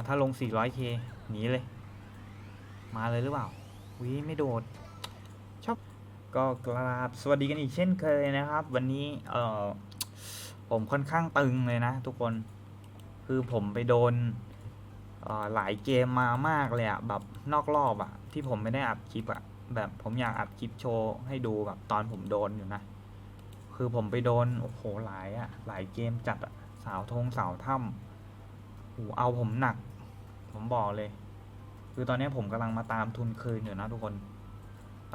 ะถ้าลง 400k หนีเลย มาเลยหรือเปล่าวิไม่โดด ชอบ ก็กราบสวัสดีกันอีกเช่นเคยนะครับ วันนี้เออผมค่อนข้างตึงเลยนะทุกคน คือผมไปโดนเอ่อหลายเกมมามากเลยอะแบบนอกรอบอะที่ผมไม่ได้อัดคลิปอะแบบผมอยากอัดคลิปโชว์ให้ดูแบบตอนผมโดนอยู่นะ คือผมไปโดนโอ้โหหลายอะหลายเกมจัดอะสาวธงสาวถ้ำโอ้เอาผมหนัก ผมบอกเลย คือตอนนี้ผมกำลังมาตามทุนคืนอยู่นะทุกคน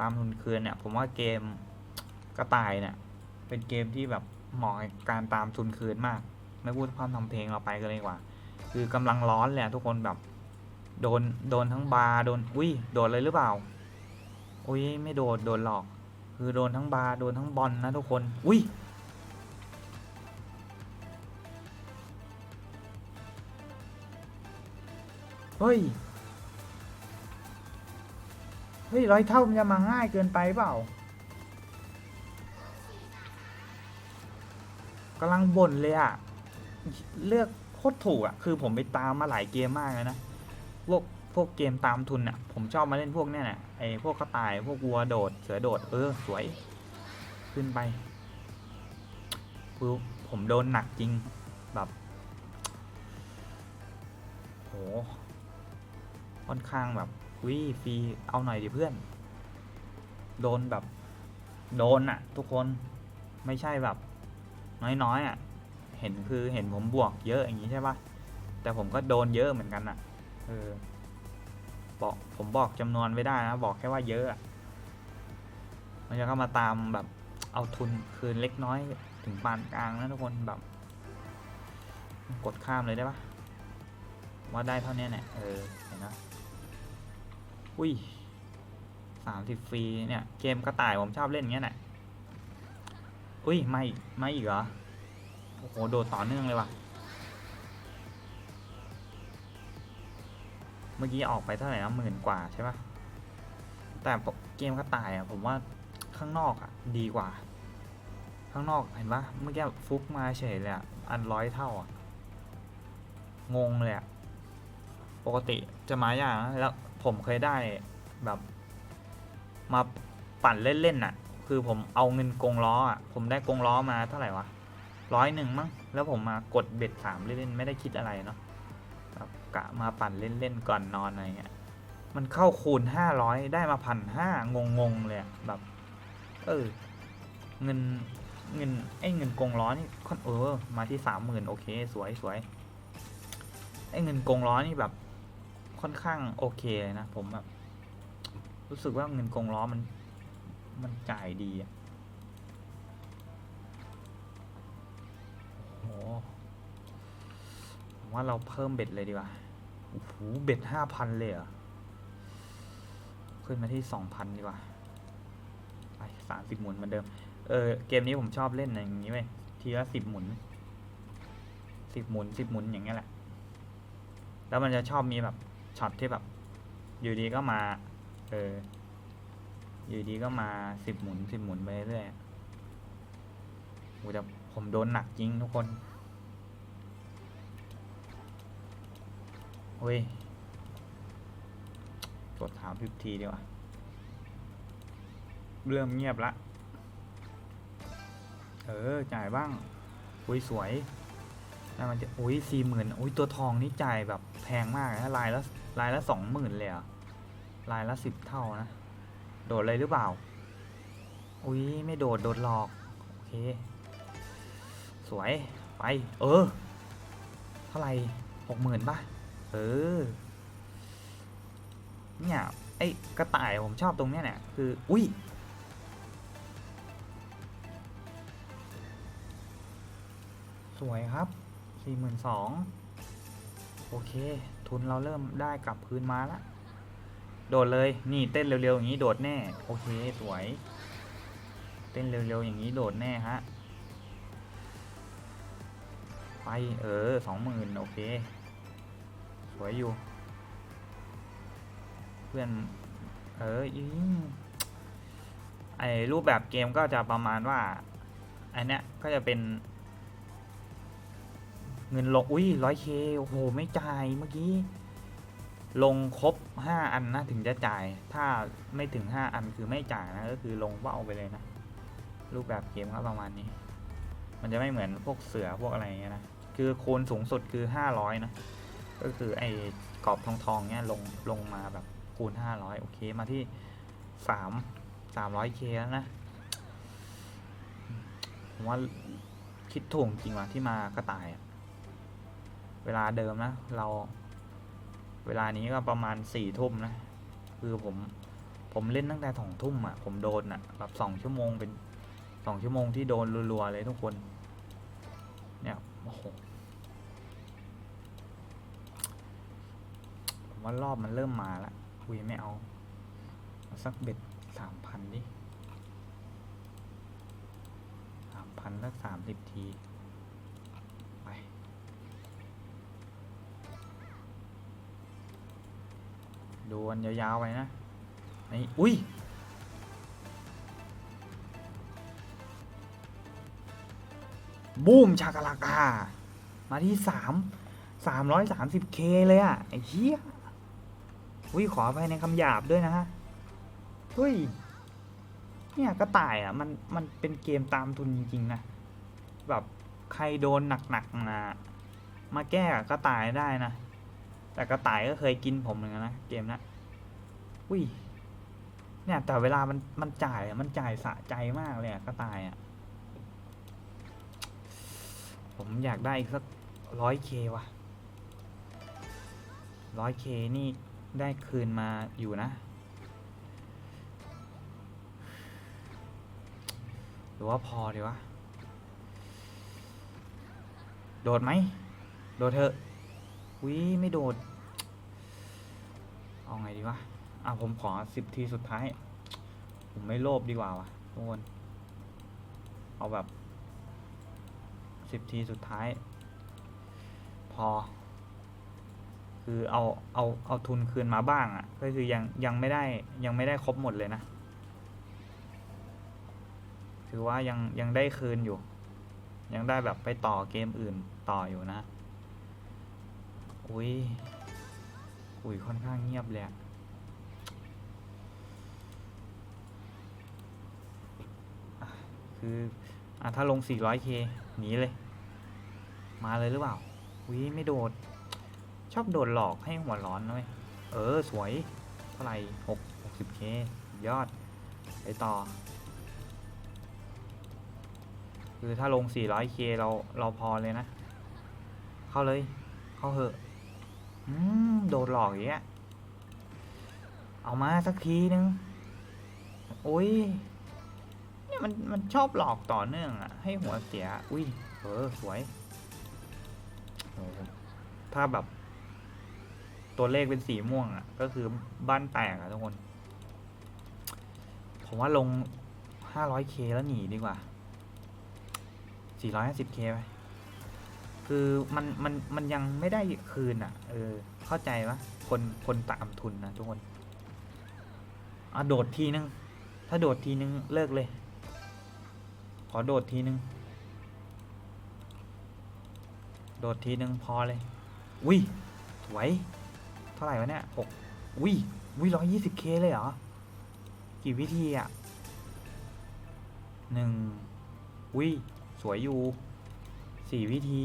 ตามทุนคืนเนี่ย ผมว่าเกมกระต่ายเนี่ย เป็นเกมที่แบบเหมาะกับการตามทุนคืนมาก ไม่พูดพร่ำทำเพลงเราไปกันเลยกว่า คือกำลังร้อนเลยอะทุกคนแบบ โดนโดนทั้งบาร์โดนอุ้ยโดนเลยหรือเปล่าอุ้ยไม่โดนโดนหลอก คือโดนทั้งบาร์โดนทั้งบอลนะทุกคน อุ้ย เฮ้ย เฮ้ยร้อยเท่ามันจะมาง่ายเกินไปเปล่ากำลังบ่นเลยอะเลือกโคตรถูกอะคือผมไปตามมาหลายเกมมากเลยนะ พวกพวกเกมตามทุนอะผมชอบมาเล่นพวกเนี้ยแหละไอ้พวกกระต่ายพวกวัวโดด เสือโดด เออ สวย ขึ้นไปคือผมโดนหนักจริงแบบโห ค่อนข้างแบบวิฟรีเอาหน่อยดิเพื่อน โดนแบบ โดนอะทุกคนไม่ใช่แบบ น้อยๆอะเห็นคือเห็นผมบวกเยอะอย่างนี้ใช่ปะแต่ผมก็โดนเยอะเหมือนกันอะเออบอกผมบอกจำนวนไม่ได้นะบอกแค่ว่าเยอะมันจะเข้ามาตามแบบเอาทุนคืนเล็กน้อยถึงปานกลางนะทุกคนแบบ กดข้ามเลยได้ปะว่าได้เท่านี้เนี่ยเออเห็นนะ อุ้ยสามสิบฟรีเนี่ย เกมกระต่ายผมชอบเล่นเงี้ยแหละอุ้ยไม่ไม่อีกเหรอ โอ้โห โดดต่อเนื่องเลยว่ะ เมื่อกี้ออกไปเท่าไหร่นะหมื่นกว่าใช่ปะแต่เกมกระต่ายอะผมว่าข้างนอกอะดีกว่า ข้างนอกเห็นปะเมื่อกี้ฟุกมาเฉยเลยอะ อันร้อยเท่าอะ งงเลยอะ ปกติจะมาอย่างนะแล้วผมเคยได้แบบ มาปั่นเล่นๆน่ะ คือผมเอาเงินกงล้ออะผมได้กงล้อมาเท่าไหร่วะร้อยหนึ่งมั้งแล้วผมมากดเบ็ดสามเล่นๆไม่ได้คิดอะไรเนาะแบบกะมาปั่นเล่นๆก่อนนอนอะไรเงี้ยมันเข้าคูณห้าร้อยได้มาพันห้างงๆเลยแบบ เออ เงินเงินไอ้เงินกงล้อนี่ค่อนเออมาที่สามหมื่นโอเค สวยสวยไอ้เงินกงล้อนี่แบบ ค่อนข้างโอเคเลยนะ ผมแบบ รู้สึกว่าเงินกงล้อมัน มันจ่ายดีอะโอ้ผมว่าเราเพิ่มเบ็ดเลยดีกว่าโอ้โหเบ็ดห้าพันเลยเหรอขึ้นมาที่สองพันดีกว่าไปสามสิบหมุนเหมือนเดิม เออเกมนี้ผมชอบเล่นอย่างนี้เว้ยทีละสิบหมุนสิบหมุนสิบหมุนอย่างเงี้ยแหละ แล้วมันจะชอบมีแบบ ช็อตที่แบบ อยู่ดีก็มา เออ อยู่ดีก็มาสิบหมุนสิบหมุนไปเรื่อยโอ้แต่ผมโดนหนักจริงทุกคนเฮ้ยกดถามพิบทีดีกว่า เริ่มเงียบละ เออ จ่ายบ้าง อุ้ยสวยแล้วมันจะ อุ้ยสี่หมื่นอุ้ยตัวทองนี่จ่ายแบบแพงมากนะลายละ ลายละสองหมื่นเลยเหรอะลายละสิบเท่านะ โดดเลยหรือเปล่า อุ้ยไม่โดด โดดหลอก โอเค สวย ไป เออ เท่าไหร่หกหมื่นป่ะ เออ เนี่ยไอ้กระต่ายผมชอบตรงเนี้ยเนี่ยคือ อุ้ยสวยครับสี่หมื่นสองโอเค ทุนเราเริ่มได้กลับคืนมาละโดดเลยนี่เต้นเร็วๆอย่างนี้โดดแน่โอเคสวย เต้นเร็วๆอย่างนี้โดดแน่ฮะไปเออสองหมื่นโอเคสวยอยู่ เพื่อนเอออิงไอรูปแบบเกมก็จะประมาณว่าอันเนี้ยก็จะเป็น เงินลง อุ้ยร้อยเคโอ้โห ไม่จ่ายเมื่อกี้ ลงครบห้าอันนะ ถึงจะจ่าย ถ้าไม่ถึงห้าอันคือไม่จ่ายนะ ก็คือลงเบ้าไปเลยนะ รูปแบบเกมก็ประมาณนี้ มันจะไม่เหมือนพวกเสือพวกอะไรเงี้ยนะ คือคูณสูงสุดคือห้าร้อยนะ ก็คือไอ้กรอบทองทองเนี้ยลงลงมาแบบคูณห้าร้อยโอเค มาที่สามสามร้อยเคแล้วนะผมว่าคิดถูกจริงว่ะที่มากระต่ายอะ เวลาเดิมนะ เรา เวลานี้ก็ประมาณสี่ทุ่มนะ คือผม ผมเล่นตั้งแต่สองทุ่มอะ ผมโดนอะ แบบสองชั่วโมงเป็นสองชั่วโมงที่โดนรัวๆเลยทุกคน เนี่ยโอ้โหผมว่ารอบมันเริ่มมาละคุยไม่เอาเอาสักเบ็ดสามพันดิสามพันสักสามสิบที ไป ดูวันยาวๆไปนะไอ้อุ้ยบูมชากาลากา มาที่สามสามร้อยสามสิบเคเลยอะไอ้เหี้ยอุ้ยขออภัยในคำหยาบด้วยนะฮะเฮ้ยเนี่ยกระต่ายอะมันมันเป็นเกมตามทุนจริงๆนะแบบใครโดนหนักๆมามาแก้กับกระต่ายได้นะ แต่กระต่ายก็เคยกินผมเหมือนกันนะเกมนะอุ้ยเนี่ยแต่เวลามันมันจ่ายมันจ่ายสะใจมากเลยอะกระต่ายอะผมอยากได้อีกสักร้อยเคว่ะร้อยเคนี่ได้คืนมาอยู่นะ หรือว่าพอดีวะ โดดไหม โดดเถอะ วิไม่โดด เอาไงดีวะ อะผมขอสิบทีสุดท้าย ผมไม่โลภดีกว่าวะทุกคน เอาแบบสิบทีสุดท้าย พอ คือเอาเอาเอาทุนคืนมาบ้างอะ่ะ ก็คือยังยังไม่ได้ยังไม่ได้ครบหมดเลยนะ ถือว่ายังยังได้คืนอยู่ ยังได้แบบไปต่อเกมอื่นต่ออยู่นะ อุ้ยอุ้ยค่อนข้างเงียบเลยอะคืออะถ้าลง 400k หนีเลย มาเลยหรือเปล่าอุ้ยไม่โดด ชอบโดดหลอกให้หัวร้อนนะเว้ยเออ สวย เท่าไหร่หกหกสิบเคยอด ไปต่อ คือถ้าลง 400k เราเราพอเลยนะ เข้าเลย เข้าเหอะ อืมโดดหลอกอย่างเงี้ย เอามาสักทีนึง โอ้ยเนี่ยมันมันชอบหลอกต่อเนื่องอะให้หัวเสีย อุ้ยเออสวยโอ้ถ้าแบบ ตัวเลขเป็นสีม่วงอะก็คือบ้านแตกอะทุกคน ผมว่าลง 500k แล้วหนีดีกว่า 450k ไป คือมันมันมันยังไม่ได้คืนอะ เออ เข้าใจปะคนคนตามทุนนะทุกคนอะโดดทีนึง ถ้าโดดทีนึงเลิกเลย ขอโดดทีนึง โดดทีนึงพอเลยอุ้ยสวย เท่าไหร่วะเนี่ยหกอุ้ยอุ้ยร้อยยี่สิบเคเลยเหรอ กี่วิธีอะหนึ่งอุ้ยสวยอยู่สี่วิธี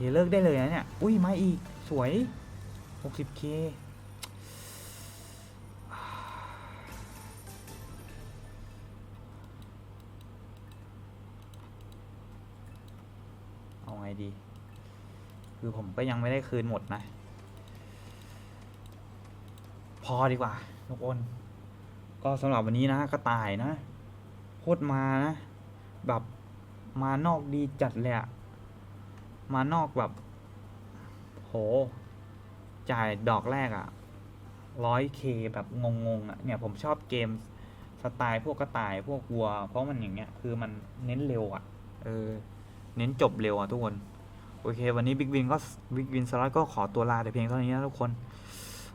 เคเลิกได้เลยนะเนี่ย อุ้ยมาอีก สวยหกสิบเคเอาไงดี คือผมก็ยังไม่ได้คืนหมดนะ พอดีกว่าทุกคน ก็สำหรับวันนี้นะกระต่ายนะ โคตรมานะ แบบมานอกดีจัดเลยอะ มานอกแบบ โห จ่ายดอกแรกอะร้อยเคแบบงงๆอะเนี่ยผมชอบเกมสไตล์พวกกระต่ายพวกวัว เพราะมันอย่างเงี้ย คือมันเน้นเร็วอะเออ เน้นจบเร็วอะทุกคน โอเค วันนี้บิ๊กวินก็บิ๊กวินสล็อตก็ขอตัวลาแต่เพียงเท่านี้นะทุกคน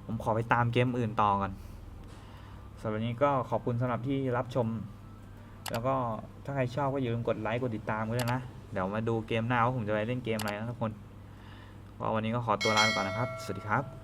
ผมขอไปตามเกมอื่นต่อก่อนสำหรับนนี้ก็ขอบคุณสำหรับที่รับชม แล้วก็ถ้าใครชอบก็อย่าลืมกดไลค์กดติดตามกันด้วยนะ เดี๋ยวมาดูเกมหน้าว่าผมจะไปเล่นเกมอะไรนะทุกคนก็วันนี้ก็ขอตัวลาไปก่อนนะครับ สวัสดีครับ